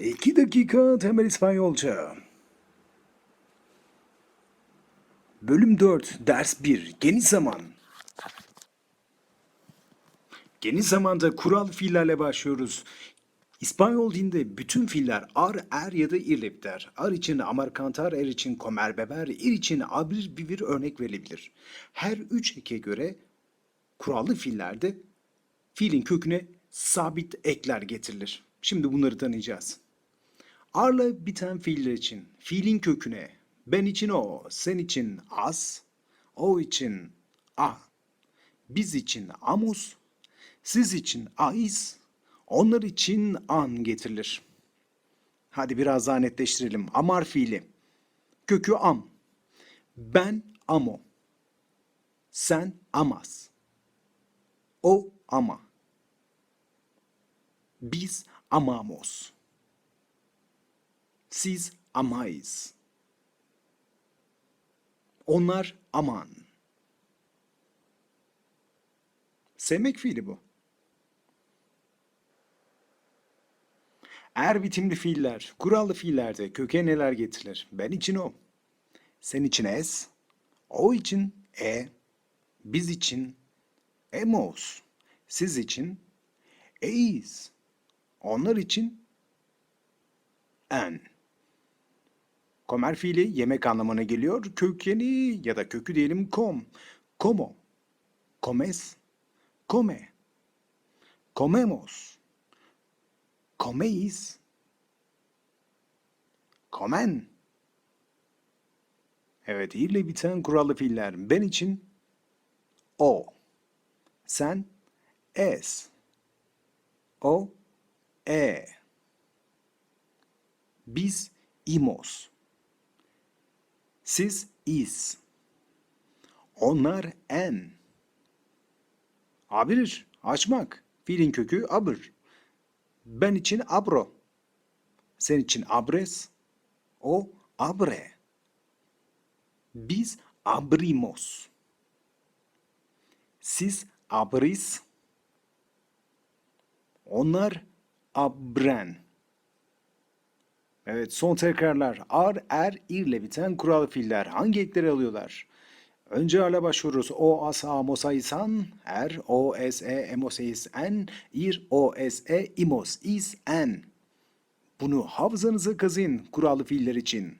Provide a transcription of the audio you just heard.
İki dakika temel İspanyolca. Bölüm 4, ders 1, geniş zaman. Geniş zamanda kural fiillerle başlıyoruz. İspanyol dilinde bütün fiiller ar, er ya da irle biter. Ar için amarkantar, er için komer beber, ir için abrir bivir örnek verilebilir. Her üç eke göre kurallı fiillerde fiilin köküne sabit ekler getirilir. Şimdi bunları tanıyacağız. Arla biten fiiller için fiilin köküne ben için o, sen için as, o için a, biz için amus, siz için ais, onlar için an getirilir. Hadi biraz daha netleştirelim. Amar fiili. Kökü am. Ben amo. Sen amas. O ama. Biz amamos. Siz amayız. Onlar aman. Sevmek fiili bu. Er bitimli fiiller, kurallı fiillerde köke neler getirilir? Ben için o. Sen için es, o için e, biz için emos, siz için eyiz, onlar için en. Komer fiili yemek anlamına geliyor. Kökeni ya da kökü diyelim kom. Como. Comes. Come. Comemos. Comeis. Comen. Evet, ile biten kurallı fiiller. Ben için o. Sen es. O e. Biz imos. Siz is. Onlar en. Abrir, açmak. Fiilin kökü abır. Ben için abro. Sen için abres. O abre. Biz abrimos. Siz abris. Onlar abren. Evet son tekrarlar. Ar, er, irle biten kural fiiller hangi ekleri alıyorlar? Önce arla başvururuz. O, as, a, mosa, isan. Er, o, s, e, emos, is, en. Ir, o, s, e, imos, is, en. Bunu hafızanıza kazıyın kurallı fiiller için.